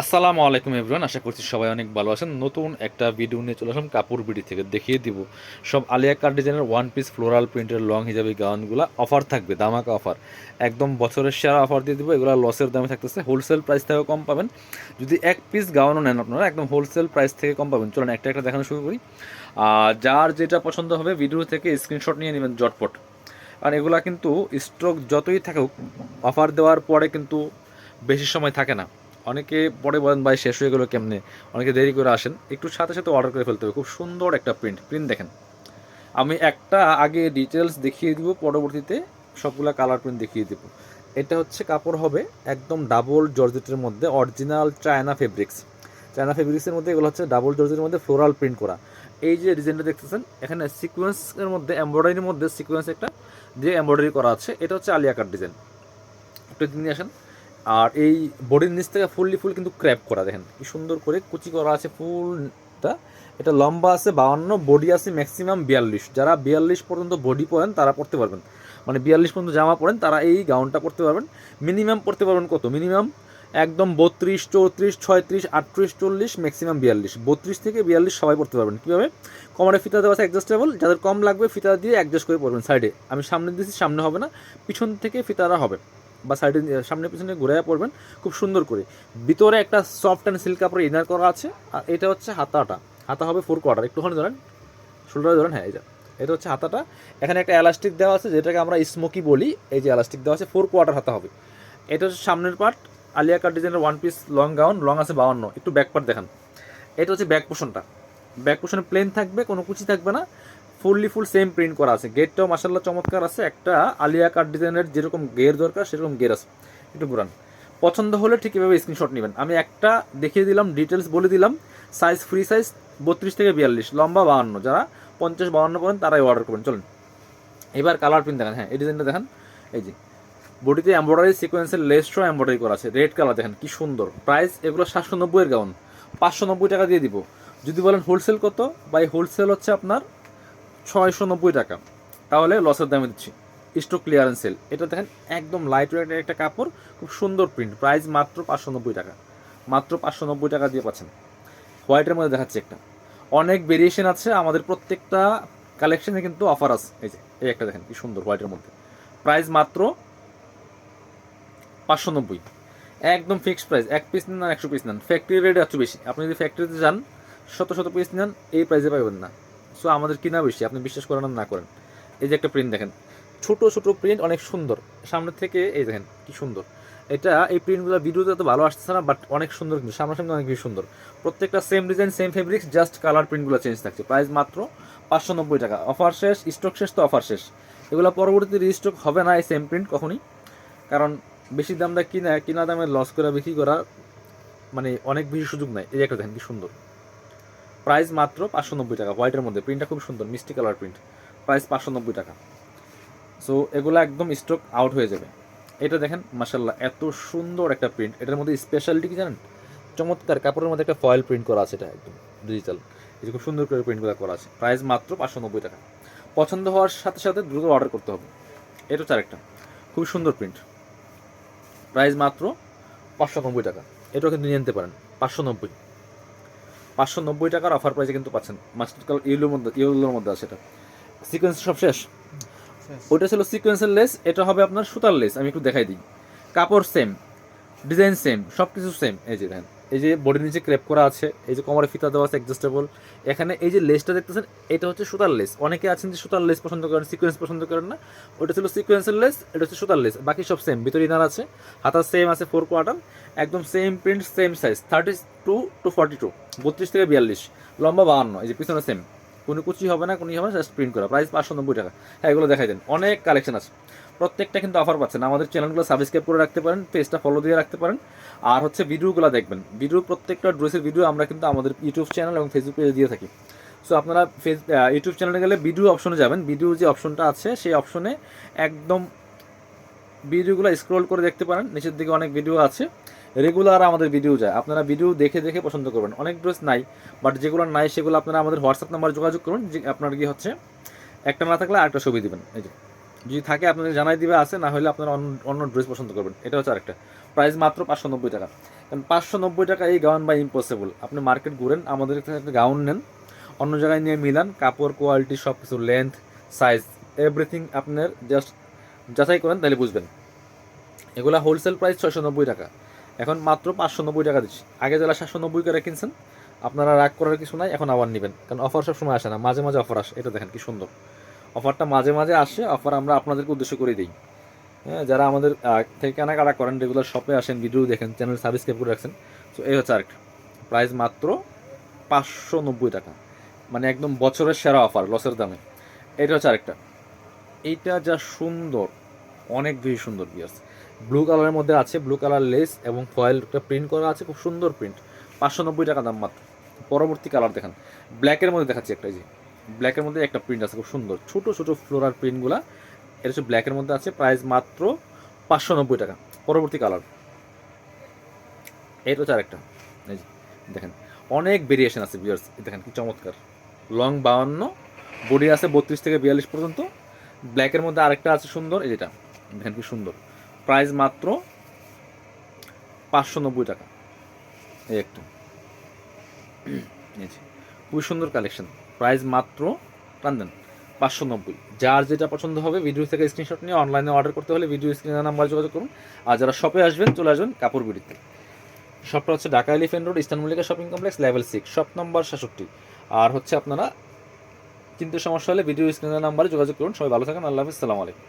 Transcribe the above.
আসসালামু আলাইকুম এভরিওয়ান, আশা করছি সবাই অনেক ভালো আছেন। নতুন একটা ভিডিও নিয়ে চলে আসলাম কাপড় বিডি থেকে। দেখিয়ে দিব, সব আলিয়া কার ডিজাইনের ওয়ান পিস ফ্লোরাল প্রিন্টের লং হিজাবি গাউনগুলো অফার থাকবে দামাকা অফার একদম বছরের সেরা অফার দিয়ে দিব, এগুলো লসের দামে থাকতেছে। হোলসেল প্রাইস থেকেও কম পাবেন। যদি এক পিস গাউনও নেন আপনারা, একদম হোলসেল প্রাইস থেকে কম পাবেন। চলুন একটা একটা দেখানো শুরু করি। আর যার যেটা পছন্দ হবে ভিডিও থেকে স্ক্রিনশট নিয়ে নেবেন জটপট আর এগুলা কিন্তু স্ট্রোক যতই থাকুক অফার দেওয়ার পরে কিন্তু বেশি সময় থাকে না। অনেকে পরে বলেন, ভাই, শেষ হয়ে গেলো কেমনে? অনেকে দেরি করে আসেন। একটু সাথে সাথে অর্ডার করে ফেলতে হবে। খুব সুন্দর একটা প্রিন্ট প্রিন্ট দেখেন। আমি একটা আগে ডিটেলস দেখিয়ে দিব, পরবর্তীতে সবগুলা কালার প্রিন্ট দেখিয়ে দিব। এটা হচ্ছে কাপড় হবে একদম ডাবল জর্জেটের মধ্যে অরিজিনাল চায়না ফেব্রিক্স চায়না ফেব্রিক্সের মধ্যে এগুলো হচ্ছে ডাবল জর্জেটের মধ্যে ফ্লোরাল প্রিন্ট করা। এই যে ডিজাইনটা দেখতেছেন, এখানে সিকোয়েন্সের মধ্যে এমব্রয়ডারির মধ্যে সিকোয়েন্স একটা দিয়ে এমব্রয়ডারি করা আছে। এটা হচ্ছে আলিয়াকার ডিজাইন একটু নিয়ে আসেন। আর এই বডির নিচ থেকে ফুললি ফুল কিন্তু ক্র্যাপ করা, দেখেন। কি সুন্দর করে কুচি করা আছে ফুলটা। এটা লম্বা আছে বাউন্ন, বডি আছে ম্যাক্সিমাম বিয়াল্লিশ। যারা বিয়াল্লিশ পর্যন্ত বডি পরেন, তারা পড়তে পারবেন। মানে বিয়াল্লিশ পর্যন্ত জামা পরেন, তারা এই গাউনটা পরতে পারবেন। মিনিমাম পড়তে পারবেন কত? মিনিমাম একদম বত্রিশ, চৌত্রিশ, ছয়ত্রিশ, আটত্রিশ, চল্লিশ, ম্যাক্সিমাম বিয়াল্লিশ। বত্রিশ থেকে বিয়াল্লিশ সবাই পড়তে পারবেন। কীভাবে? কমারে ফিতা দেওয়া আছে অ্যাডজাস্টেবল যাদের কম লাগবে ফিতা দিয়ে অ্যাডজাস্ট করে পড়বেন সাইডে। আমি সামনে দিয়েছি, সামনে হবে না, পিছন থেকে ফিতারা হবে। বা সাইডে সামনে পিছনে ঘুরাইয়া পড়বেন, খুব সুন্দর করে। ভিতরে একটা সফট অ্যান্ড সিল্ক কাপড় ইনার করা আছে, আর এটা হচ্ছে হাতাটা। হাতা হবে ফোর কোয়ার্টার একটুখানি ধরেন শোল্ডারে ধরেন হ্যাঁ এই যা। এটা হচ্ছে হাতাটা। এখানে একটা এলাস্টিক দেওয়া আছে, যেটাকে আমরা স্মোকি বলি, এই যে এলাস্টিক দেওয়া আছে ফোর কোয়ার্টার হাতা হবে। এটা হচ্ছে সামনের পার্ট আলিয়া কাট ডিজাইনের one piece long gown long আছে বাউন্ন। একটু ব্যাক পার্ট দেখান। এটা হচ্ছে ব্যাক পোষণটা ব্যাক পোষণে প্লেন থাকবে, কোনো কুচি থাকবে না। ফুললি ফুল সেম প্রিন্ট করা আছে। গেটটাও মাসাল্লাহ চমৎকার আছে। একটা আলিয়া কাট ডিজাইনের যেরকম গের দরকার, সেরকম গের আছে। একটু পুরান পছন্দ হলে ঠিক এভাবে স্ক্রিনশট নেবেন। আমি একটা দেখিয়ে দিলাম ডিটেলস বলে দিলাম। সাইজ ফ্রি সাইজ বত্রিশ থেকে বিয়াল্লিশ, লম্বা বাহান্ন। যারা পঞ্চাশ বাহান্ন করেন তারাই অর্ডার করবেন। চলুন। এবার কালার প্রিন্ট দেখেন। হ্যাঁ এই ডিজাইনটা দেখেন। এই যে বডিতে এমব্রয়ডারি সিকোয়েন্সের লেসট্রো এমব্রয়ডারি করা আছে। রেড কালার দেখেন, কি সুন্দর। প্রাইস এগুলো সাতশো নব্বইয়ের গাউন পাঁচশো নব্বই টাকা দিয়ে দিব। যদি বলেন হোলসেল কত? বাই হোলসেল হচ্ছে আপনার ছয়শো নব্বই টাকা। তাহলে লসের দামে দিচ্ছি। স্টক ক্লিয়ারেন্স সেল এটা দেখেন, একদম লাইট ওয়েটের একটা কাপড়, খুব সুন্দর প্রিন্ট প্রাইস মাত্র পাঁচশো নব্বই টাকা। মাত্র পাঁচশো নব্বই টাকা দিয়ে পাচ্ছেন। হোয়াইটের মধ্যে দেখাচ্ছে একটা। অনেক ভেরিয়েশন আছে, আমাদের প্রত্যেকটা কালেকশনে কিন্তু অফার আছে। এই যে, এই একটা দেখেন, কি সুন্দর হোয়াইটের মধ্যে। প্রাইস মাত্র পাঁচশো নব্বই। একদম ফিক্সড প্রাইস এক পিস নেন একশো পিস নেন। ফ্যাক্টরি রেট একটু বেশি। আপনি যদি ফ্যাক্টরিতে যান, শত শত পিস নেন, এই প্রাইসে পাবেন না। সো আমাদের কিনা বেশি, আপনি বিশ্বাস করেন না করেন। এই যে একটা প্রিন্ট দেখেন, ছোট ছোট প্রিন্ট অনেক সুন্দর। সামনে থেকে এই দেখেন, কি সুন্দর। এটা, এই প্রিন্টগুলো ভিডিওতে এত ভালো আসছে না বাট অনেক সুন্দর কিন্তু, সামনাসামনি অনেক বেশি সুন্দর। প্রত্যেকটা same design same fabrics just colour প্রিন্টগুলো চেঞ্জ থাকছে। প্রাইস মাত্র পাঁচশো নব্বই টাকা। অফার শেষ স্টক শেষ তো অফার শেষ। এগুলো পরবর্তীতে রিস্টক হবে না এই সেম প্রিন্ট কখনই। কারণ বেশি দামটা কিনা কিনা দামে লস করা বিক্রি করা মানে অনেক বেশি সুযোগ নাই। এই একটা দেখেন, কি সুন্দর। প্রাইস মাত্র পাঁচশো নব্বই টাকা। হোয়াইটের মধ্যে। প্রিন্টটা খুব সুন্দর, মিষ্টি কালার প্রিন্ট প্রাইস পাঁচশো নব্বই টাকা। সো এগুলো একদম স্টক আউট হয়ে যাবে। এটা দেখেন মাসাল্লাহ এত সুন্দর একটা প্রিন্ট এটার মধ্যে স্পেশালিটি কি জানেন? চমৎকার, কাপড়ের মধ্যে একটা ফয়েল প্রিন্ট করা আছে এটা একদম ডিজিটাল এই খুব সুন্দর করে প্রিন্টগুলো করা আছে। প্রাইস মাত্র পাঁচশো নব্বই টাকা। পছন্দ হওয়ার সাথে সাথে দ্রুত অর্ডার করতে হবে। এটা হচ্ছে আরেকটা। খুব সুন্দর প্রিন্ট প্রাইস মাত্র পাঁচশো নব্বই টাকা। এটাও কিন্তু নিয়ে নিতে পারেন, পাঁচশো নব্বই। পাঁচশো নব্বই টাকার অফার প্রাইসে কিন্তু পাচ্ছেন। মাস্টার কালার ইউলোর মধ্যে ইউলোর মধ্যে আছে এটা। সিকোয়েন্স সব শেষ? ওইটা ছিল সিকোয়েন্সের লেস এটা হবে আপনার সুতার লেস আমি একটু দেখাই দিই। কাপড় সেম ডিজাইন সেম সব কিছু সেম এই যে দেখেন এই যে বডির নিচে ক্রেপ করা আছে, এই যে কোমরে ফিতা দেওয়া আছে অ্যাডজাস্টেবল এখানে এই যে লেসটা দেখতেছেন, এটা হচ্ছে সুতার লেস। অনেকে আছেন যে সুতার লেস পছন্দ করেন সিকোয়েন্স পছন্দ করেন না। ওটা ছিল সিকোয়েন্সের লেস, এটা হচ্ছে সুতার লেস। বাকি সব সেম ভিতরে ইনার আছে, হাতা সেম আছে ফোর কোয়ার্টার একদম same print same size thirty two to forty two বত্রিশ থেকে বিয়াল্লিশ, লম্বা বাহান্ন, এই যে পিছনে সেম কোনো কুচি হবে না, কোনো হবে না জাস্ট প্রিন্ট করা। প্রাইস পাঁচশো নব্বই টাকা। হ্যাঁ এগুলো দেখাই দেন। অনেক কালেকশন আছে। প্রত্যেকটা কিন্তু অফার পাচ্ছেন। আমাদের চ্যানেলগুলো সাবস্ক্রাইব করে রাখতে পারেন পেজটা ফলো দিয়ে রাখতে পারেন। আর হচ্ছে ভিডিওগুলো দেখবেন। ভিডিও প্রত্যেকটা ড্রেসের ভিডিও আমরা কিন্তু আমাদের ইউটিউব চ্যানেল এবং ফেসবুক পেজে দিয়ে থাকি। সো আপনারা ফেস ইউটিউব চ্যানেলে গেলে ভিডিও অপশনে যাবেন। ভিডিও যে অপশনটা আছে, সেই অপশনে একদম ভিডিওগুলো স্ক্রল করে দেখতে পারেন। নিচের দিকে অনেক ভিডিও আছে। রেগুলার আমাদের ভিডিও যায়। আপনারা ভিডিও দেখে দেখে পছন্দ করবেন। অনেক ড্রেস নাই বাট যেগুলো নাই, সেগুলো আপনারা আমাদের হোয়াটসঅ্যাপ নাম্বার যোগাযোগ করুন। যে আপনার কি হচ্ছে একটা না থাকলে আরেকটা ছবি দিবেন। এই যে। যদি থাকে, আপনাদের জানাই দিবে আছে, না হলে আপনারা অন্য অন্য ড্রেস পছন্দ করবেন। এটা হচ্ছে আরেকটা। প্রাইস মাত্র পাঁচশো নব্বই টাকা। কারণ পাঁচশো নব্বই টাকা এই গাউন বা ইম্পসিবল আপনি মার্কেট ঘুরেন, আমাদের একটা গাউন নেন। অন্য জায়গায় নিয়ে মিলান, কাপড় কোয়ালিটি সব কিছু লেন্থ সাইজ এভরিথিং আপনার জাস্ট যাচাই করেন, তাহলে বুঝবেন। এগুলা হোলসেল প্রাইস ছয়শো নব্বই টাকা। এখন মাত্র পাঁচশো নব্বই টাকা দিচ্ছি। আগে যারা সাতশো নব্বই করে কিনছেন, আপনারা রাগ করার কিছু নাই, এখন আবার নেবেন। কারণ অফার সব সময় আসে না, মাঝে মাঝে অফার আসে, এটা দেখেন কি সুন্দর। অফারটা মাঝে মাঝে আসে, অফার আমরা আপনাদেরকে উদ্দেশ্য করে দিই। হ্যাঁ যারা আমাদের থেকে কেনাকাটা করেন রেগুলার শপে আসেন ভিডিও দেখেন চ্যানেল সাবস্ক্রাইব করে রাখছেন, তো এই হচ্ছে আরেকটা। প্রাইস মাত্র পাঁচশো নব্বই টাকা। মানে একদম বছরের সেরা অফার লসের দামে। এটা হচ্ছে আরেকটা। এইটা যা সুন্দর, অনেক বেশি সুন্দর বিয়ার্স ব্লু কালারের মধ্যে আছে ব্লু কালার লেস এবং ফয়েলটা প্রিন্ট করা আছে, খুব সুন্দর প্রিন্ট পাঁচশো নব্বই টাকা দাম মাত্র। পরবর্তী কালার দেখান। ব্ল্যাকের মধ্যে দেখাচ্ছি একটা যে। ব্ল্যাকের মধ্যে একটা প্রিন্ট আছে, খুব সুন্দর। ছোট ছোট ফ্লোরার প্রিন্টগুলা এটা হচ্ছে ব্ল্যাকের মধ্যে আছে প্রাইস মাত্র পাঁচশো নব্বই টাকা। পরবর্তী কালার এটা হচ্ছে আরেকটা। এই যে, দেখেন, অনেক ভেরিয়েশন আছে বিয়ার্স দেখেন, কি চমৎকার। লং বাউন্ন বডি আছে বত্রিশ থেকে বিয়াল্লিশ পর্যন্ত। ব্ল্যাকের মধ্যে আরেকটা আছে সুন্দর, এই যেটা। দেখেন, কি সুন্দর। প্রাইস মাত্র পাঁচশো নব্বই টাকা। এই একটা। খুবই সুন্দর কালেকশন প্রাইস মাত্র টানদেন পাঁচশো নব্বই। যার যেটা পছন্দ হবে ভিডিও থেকে স্ক্রিনশট নিয়ে অনলাইনে অর্ডার করতে হলে ভিডিও স্ক্রিনে নাম্বার যোগাযোগ করুন। আর যারা শপে আসবেন, চলে আসবেন কাপড় বিড়িতে শপটা হচ্ছে Dhaka elephant road eastern Mallika shopping complex level six shop number সাতষট্টি আর হচ্ছে আপনারা, কিন্তু সমস্যা হলে ভিডিও স্ক্রিনের নাম্বারে যোগাযোগ করুন। সবাই ভালো থাকেন, আল্লাহ হাফিজ আলাইকুম।